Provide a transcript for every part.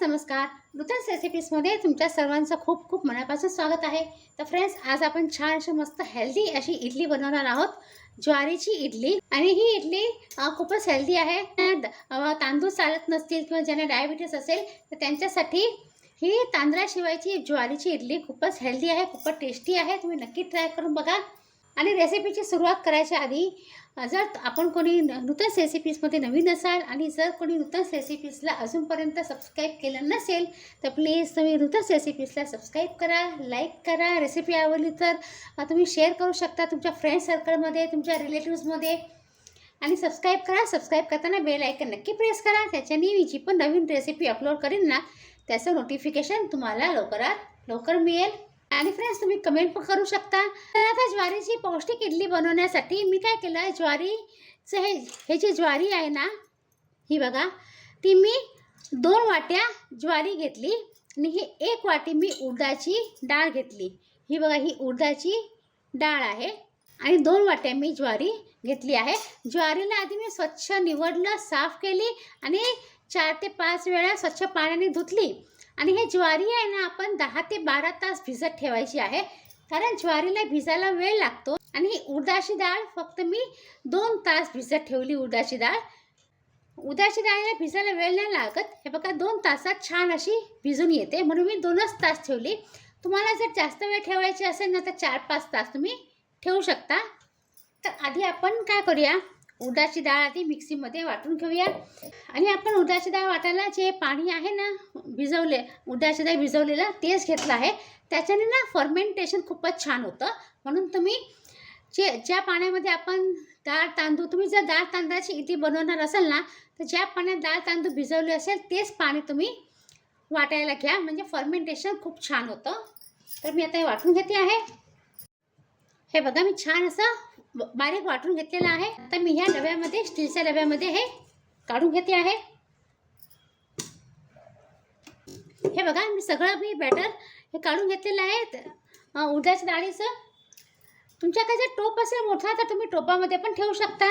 नमस्कार. नूतन रेसिपीजमध्ये तुमच्या सर्वांचं खूप खूप मनापासून स्वागत आहे. तर फ्रेंड्स आज आपण छान अशी मस्त हेल्दी अशी इडली बनवणार आहोत. ज्वारीची इडली. आणि ही इडली खूपच हेल्दी आहे. तांदूळ चालत नसतील किंवा ज्यांना डायबिटीस असेल तर त्यांच्यासाठी ही तांदळाशिवायची ज्वारीची इडली खूपच हेल्दी आहे खूपच टेस्टी आहे. तुम्ही नक्की ट्राय करून बघा. आणि रेसिपीची सुरुवात करायच्या आधी जर आपण कोणी न- नूतन रेसिपीजमध्ये नवीन असाल आणि जर कोणी नूतन रेसिपीजला अजूनपर्यंत सबस्क्राईब केलं नसेल तर प्लीज तुम्ही नूतन रेसिपीजला सबस्क्राईब करा लाईक करा. रेसिपी आवडली तर तुम्ही शेअर करू शकता तुमच्या फ्रेंड सर्कलमध्ये तुमच्या रिलेटिव्समध्ये आणि सबस्क्राईब करा. सबस्क्राईब करताना बेल आयकन नक्की प्रेस करा. त्याच्याने मी जी पण नवीन रेसिपी अपलोड करीन ना त्याचं नोटिफिकेशन तुम्हाला लवकरात लवकर मिळेल. आणि फ्रेंड्स तुम्ही कमेंट पण करू शकता. तर आता ज्वारीची पौष्टिक इडली बनवण्यासाठी मी काय केलं ज्वारीचं हे हे जी ज्वारी आहे ना ही बघा ती मी दोन वाट्या ज्वारी घेतली आणि ही एक वाटी मी उडदाची डाळ घेतली. ही बघा ही उडदाची डाळ आहे आणि दोन वाट्या मी ज्वारी घेतली आहे. ज्वारीला आधी मी स्वच्छ निवडलं साफ केली आणि चार ते पाच वेळा स्वच्छ पाण्याने धुतली. आणि हे ज्वारी आहे ना आपण दहा ते बारा तास भिजत ठेवायची आहे. कारण ज्वारीला भिजायला वेळ लागतो आणि ही उडदाची डाळ फक्त मी दोन तास भिजत ठेवली उडदाची डाळ. उडदाची डाळीला भिजायला वेळ नाही लागत. हे बघा दोन तासात छान अशी भिजून येते. म्हणून मी दोनच तास ठेवली. तुम्हाला जर जास्त वेळ ठेवायची असेल ना तर चार पाच तास तुम्ही ठेवू शकता. तर आधी आपण काय करूया? उडदाची डाळ आधी मिक्सीमध्ये वाटून घेऊया. आणि आपण उडदाची डाळ वाटायला जे पाणी आहे ना भिजवले उडदाची डाळ भिजवलेलं तेच घेतलं आहे. त्याच्याने ना फर्मेंटेशन खूपच छान होतं. म्हणून तुम्ही जे ज्या पाण्यामध्ये आपण डाळ तांदूळ तुम्ही जर डाळ तांदळाची इथे बनवणार असाल ना तर ज्या पाण्यात डाळ तांदूळ भिजवले असेल तेच पाणी तुम्ही वाटायला घ्या. म्हणजे फर्मेंटेशन खूप छान होतं. तर मी आता हे वाटून घेते आहे. हे बघा मी छान असं बारीक वाटून घेतलेलं आहे. आता मी ह्या डब्यामध्ये स्टीलच्या डब्यामध्ये हे काढून घेते आहे. हे बघा मी सगळं मी बॅटर हे काढून घेतलेलं आहे. उडदाच्या डाळीचं. तुमच्याकडे जर टोप असेल मोठा तर तुम्ही टोपामध्ये पण ठेवू शकता.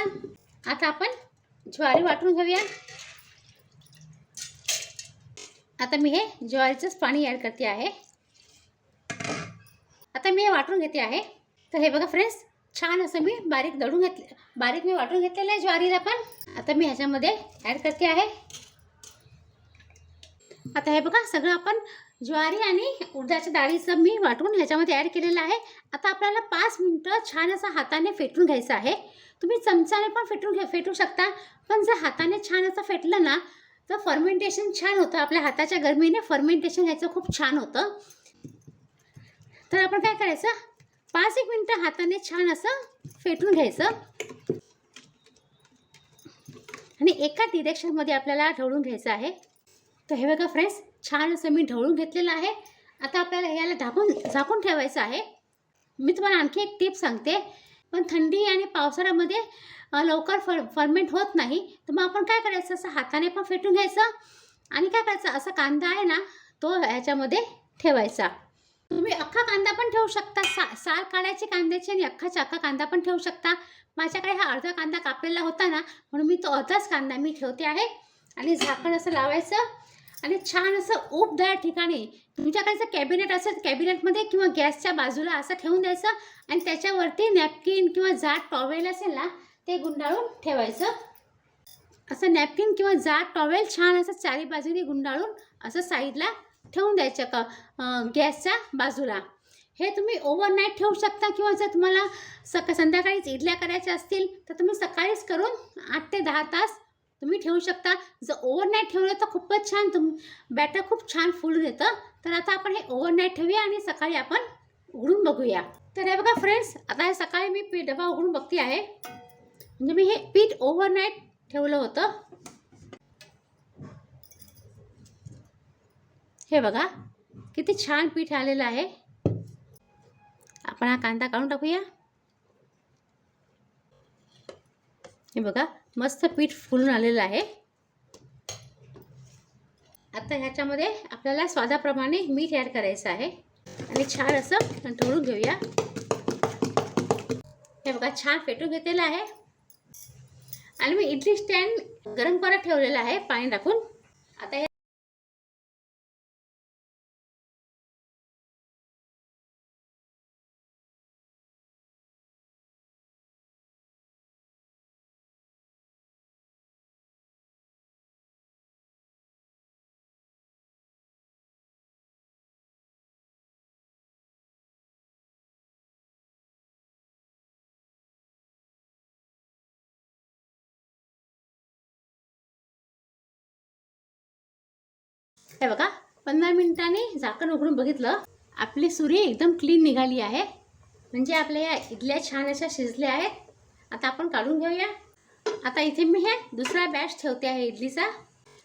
आता आपण ज्वारी वाटून घेऊया. आता मी हे ज्वारीचंच पाणी ॲड करते आहे. आता मी हे वाटून घेते आहे. तर हे बघा फ्रेंड्स छान असं मी बारीक दळून घेतले बारीक मी वाटून घेतलेलं आहे ज्वारीला पण. आता मी ह्याच्यामध्ये ॲड करते आहे. आता हे बघा सगळं आपण ज्वारी आणि उडदाच्या डाळीचं मी वाटून ह्याच्यामध्ये ॲड केलेलं आहे. आता आपल्याला पाच मिनटं छान असं हाताने फेटून घ्यायचं आहे. तुम्ही चमच्याने पण फेटून घे फेटू शकता. पण जर हाताने छान असं फेटलं ना तर फर्मेंटेशन छान होतं. आपल्या हाताच्या गरमीने फर्मेंटेशन ह्याचं खूप छान होतं. तर आपण काय करायचं? पाच एक मिनटं हाताने छान असं फेटून घ्यायचं. आणि एका डिरेक्शनमध्ये आपल्याला ढवळून घ्यायचं आहे. तर हे बघा फ्रेंड्स छान असं मी ढवळून घेतलेलं आहे. आता आपल्याला याला झाकून झाकून ठेवायचं आहे. मी तुम्हाला आणखी एक टिप सांगते. पण थंडी आणि पावसाळ्यामध्ये लवकर फर फर्मेंट होत नाही. तर मग आपण काय करायचं? असं हाताने पण फेटून घ्यायचं. आणि काय करायचं? असा कांदा आहे ना तो ह्याच्यामध्ये ठेवायचा. तुम्ही अख्खा कांदा पण ठेवू शकता. सा साल काढायची कांद्याची आणि अख्खाचा अख्खा कांदा पण ठेवू शकता. माझ्याकडे हा अर्धा कांदा कापलेला होता ना म्हणून मी तो अर्धाच कांदा मी ठेवते आहे. आणि झाकण असं लावायचं आणि छान असं उबदार ठिकाणी तुमच्याकडे जर कॅबिनेट असेल कॅबिनेटमध्ये किंवा गॅसच्या बाजूला असं ठेवून द्यायचं आणि त्याच्यावरती नॅपकिन किंवा जाड टॉवेल असेल ना ते गुंडाळून ठेवायचं. असं नॅपकिन किंवा जाड टॉवेल छान असं चारी बाजूने गुंडाळून असं साईडला ठेवून द्यायचं का? गॅसच्या बाजूला. हे तुम्ही ओव्हरनाईट ठेवू शकता किंवा जर तुम्हाला सका संध्याकाळीच इडल्या करायच्या असतील तर तुम्ही सकाळीच करून आठ ते दहा तास तुम्ही ठेवू शकता. जर ओव्हरनाईट ठेवलं तर खूपच छान तुम बॅटर खूप छान फुल देतं. तर आता आपण हे ओव्हरनाईट ठेवूया आणि सकाळी आपण उघडून बघूया. तर हे बघा फ्रेंड्स आता हे सकाळी मी पीठ डबा उघडून बघते आहे. म्हणजे मी हे पीठ ओव्हरनाईट ठेवलं होतं. हे बघा किती छान पीठ आलेलं आहे. आपण हा कांदा काढून टाकूया. हे बघा मस्त पीठ फुलून आलेलं आहे. आता ह्याच्यामध्ये आपल्याला स्वादाप्रमाणे मीठ ॲड करायचं आहे. आणि छान असं ढोळून घेऊया. हे बघा छान फेटून घेतलेलं आहे. आणि मी इडली स्टँड गरम करत ठेवलेलं आहे पाणी टाकून. आता हे हे बघा पंधरा मिनिटांनी झाकण उघडून बघितलं. आपली सुरी एकदम क्लीन निघाली आहे. म्हणजे आपल्या या इडल्या छान अशा शिजल्या आहेत. आता आपण काढून घेऊया. आता इथे मी हे दुसरा बॅच ठेवते आहे इडलीचा.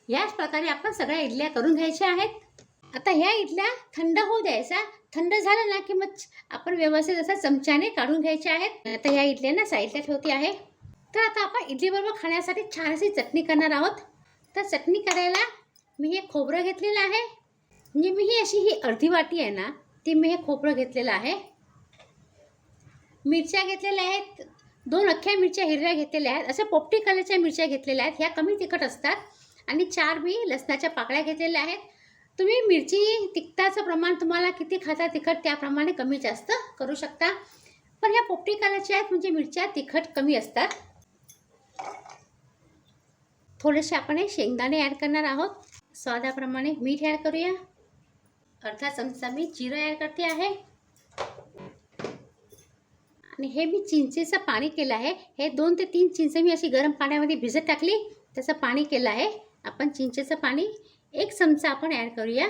याच प्रकारे आपण सगळ्या इडल्या करून घ्यायच्या आहेत. आता ह्या इडल्या थंड होऊ द्यायचा. थंड झालं ना की मग आपण व्यवस्थित असं चमच्याने काढून घ्यायच्या आहेत. आता ह्या इडल्यांना साईडला ठेवते आहे. तर आता आपण इडलीबरोबर खाण्यासाठी छान अशी चटणी करणार आहोत. तर चटणी करायला मी हे खोबरं घेतलेलं आहे. म्हणजे मी ही अशी ही अर्धी वाटी आहे ना ती मी हे खोबरं घेतलेलं आहे. मिरच्या घेतलेल्या आहेत. दोन अख्ख्या मिरच्या हिरव्या घेतलेल्या आहेत. अशा पोपटी कलरच्या मिरच्या घेतलेल्या आहेत. ह्या कमी तिखट असतात. आणि चार मी लसणाच्या पाकळ्या घेतलेल्या आहेत. तुम्ही मिरची तिखटाचं प्रमाण तुम्हाला किती खाता तिखट त्याप्रमाणे कमी जास्त करू शकता. पण ह्या पोपटी कलरच्या आहेत म्हणजे मिरच्या तिखट कमी असतात. थोडेसे आपण हे शेंगदाणे ॲड करणार आहोत. स्वादाप्रमाणे मीठ ॲड करूया. अर्धा चमचा मी जिरं ॲड करते आहे. आणि हे मी चिंचेचं पाणी केलं आहे. हे दोन ते तीन चिंच मी अशी गरम पाण्यामध्ये भिजत टाकली. त्याचं पाणी केलं आहे. आपण चिंचेचं पाणी एक चमचा आपण ॲड करूया.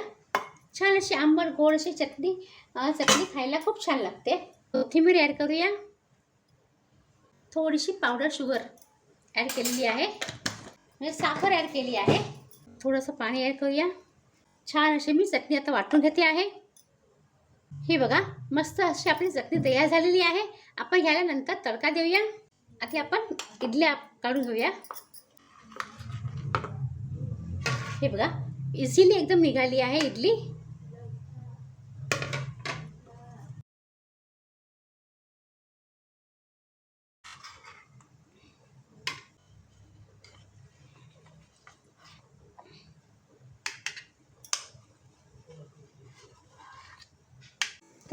छान अशी आंबट गोड अशी चटणी चटणी खायला खूप छान लागते. कोथिंबीर ॲड करूया. थोडीशी पावडर शुगर ॲड केलेली आहे. म्हणजे साखर ॲड केली आहे. थोडंसं पाणी ॲड करूया. छान अशी मी चटणी आता वाटून घेते आहे. ही बघा मस्त अशी आपली चटणी तयार झालेली आहे. आपण ह्याला नंतर तडका देऊया. आधी आपण इडल्या काढून घेऊया. हे बघा इझिली एकदम निघाली आहे इडली.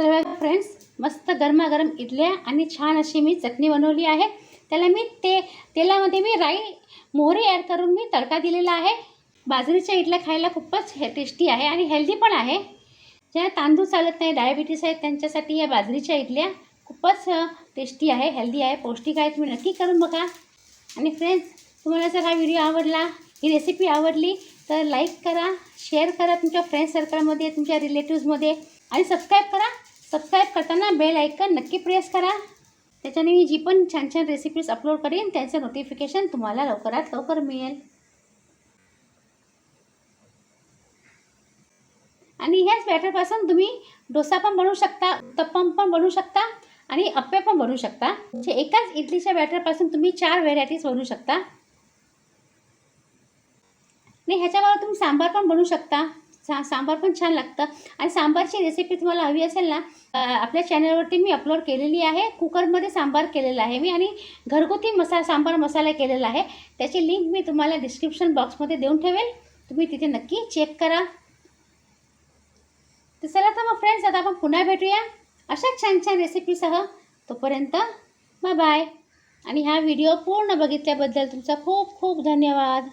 तर बघा फ्रेंड्स मस्त गरमागरम इडल्या आणि छान अशी मी चटणी बनवली आहे. त्याला मी ते तेलामध्ये मी राई मोहरी ॲड करून मी तडका दिलेला आहे. बाजरीच्या इडल्या खायला खूपच हे टेस्टी आहे आणि हेल्दी पण आहे. ज्या तांदूळ चालत नाही डायबिटीस आहेत त्यांच्यासाठी या बाजरीच्या इडल्या खूपच टेस्टी आहे हेल्दी आहे पौष्टिक आहे तुम्ही नक्की करून बघा. आणि फ्रेंड्स तुम्हाला जर हा व्हिडिओ आवडला ही रेसिपी आवडली तर लाईक करा शेअर करा तुमच्या फ्रेंड सर्कलमध्ये तुमच्या रिलेटिव्समध्ये आणि सबस्क्राईब करा. सबस्क्राईब करताना बेल ऐकन नक्की प्रेस करा. त्याच्याने मी जी पण छान छान रेसिपीज अपलोड करेन त्यांचं नोटिफिकेशन तुम्हाला लवकरात लवकर मिळेल. आणि ह्याच बॅटरपासून तुम्ही डोसा पण बनवू शकता उत्तप्पम पण बनवू शकता आणि अप्पे पण बनवू शकता. म्हणजे एकाच इडलीच्या बॅटरपासून तुम्ही चार व्हेरायटीज बनवू शकता. आणि ह्याच्यावर तुम्ही सांबार पण बनवू शकता. सा सांबार पण छान लागतं. आणि सांबारची रेसिपी तुम्हाला हवी असेल ना आपल्या चॅनलवरती मी अपलोड केलेली आहे. कुकरमध्ये सांबार केलेला आहे मी आणि घरगुती मसा सांबार मसाला केलेला आहे. त्याची लिंक मी तुम्हाला डिस्क्रिप्शन बॉक्समध्ये देऊन ठेवेल. तुम्ही तिथे नक्की चेक करा. तर चला तर मग फ्रेंड्स आता आपण पुन्हा भेटूया. अशाच छान छान रेसिपीसह तोपर्यंत बाय बाय आणि हा व्हिडिओ पूर्ण बघितल्याबद्दल तुमचा खूप खूप धन्यवाद.